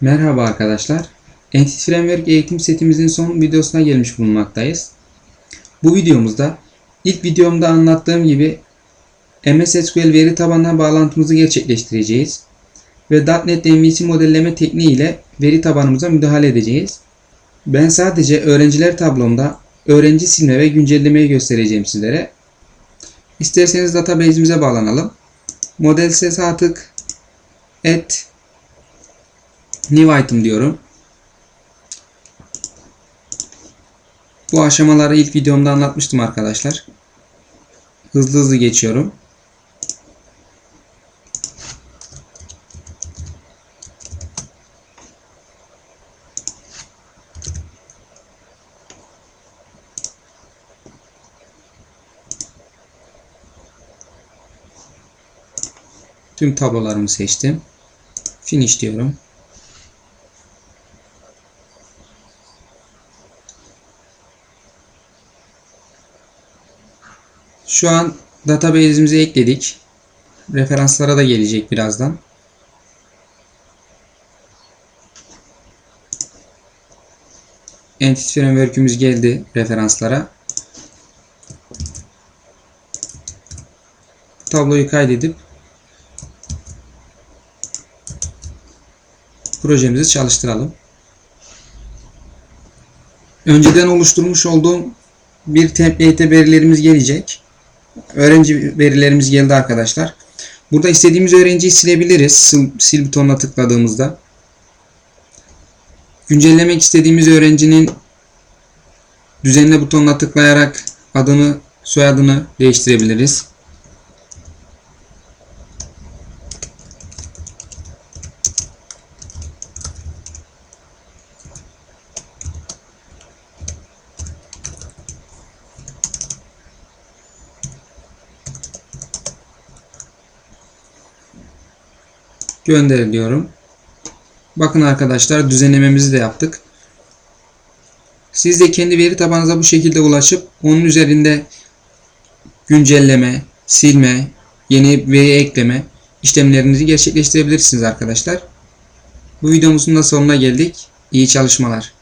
Merhaba arkadaşlar. Entity Framework eğitim setimizin son videosuna gelmiş bulunmaktayız. Bu videomuzda ilk videomda anlattığım gibi MS SQL veri tabanına bağlantımızı gerçekleştireceğiz ve .NET MVC modelleme tekniği ile veri tabanımıza müdahale edeceğiz. Ben sadece öğrenciler tablomda öğrenci silme ve güncellemeyi göstereceğim sizlere. İsterseniz database'imize bağlanalım. Model ise sağ tık add New item diyorum. Bu aşamaları ilk videomda anlatmıştım arkadaşlar. Hızlı hızlı geçiyorum. Tüm tablolarımı seçtim. Finish diyorum. Şu an database'imize ekledik. Referanslara da gelecek birazdan. Entity Framework'ümüz geldi referanslara. Tabloyu kaydedip projemizi çalıştıralım. Önceden oluşturmuş olduğum bir template verilerimiz gelecek. Öğrenci verilerimiz geldi arkadaşlar. Burada istediğimiz öğrenciyi silebiliriz. Sil, sil butonuna tıkladığımızda. Güncellemek istediğimiz öğrencinin düzenle butonuna tıklayarak adını, soyadını değiştirebiliriz. Gönder diyorum. Bakın arkadaşlar düzenlememizi de yaptık. Siz de kendi veri tabanınıza bu şekilde ulaşıp onun üzerinde güncelleme, silme, yeni veri ekleme işlemlerinizi gerçekleştirebilirsiniz arkadaşlar. Bu videomuzun da sonuna geldik. İyi çalışmalar.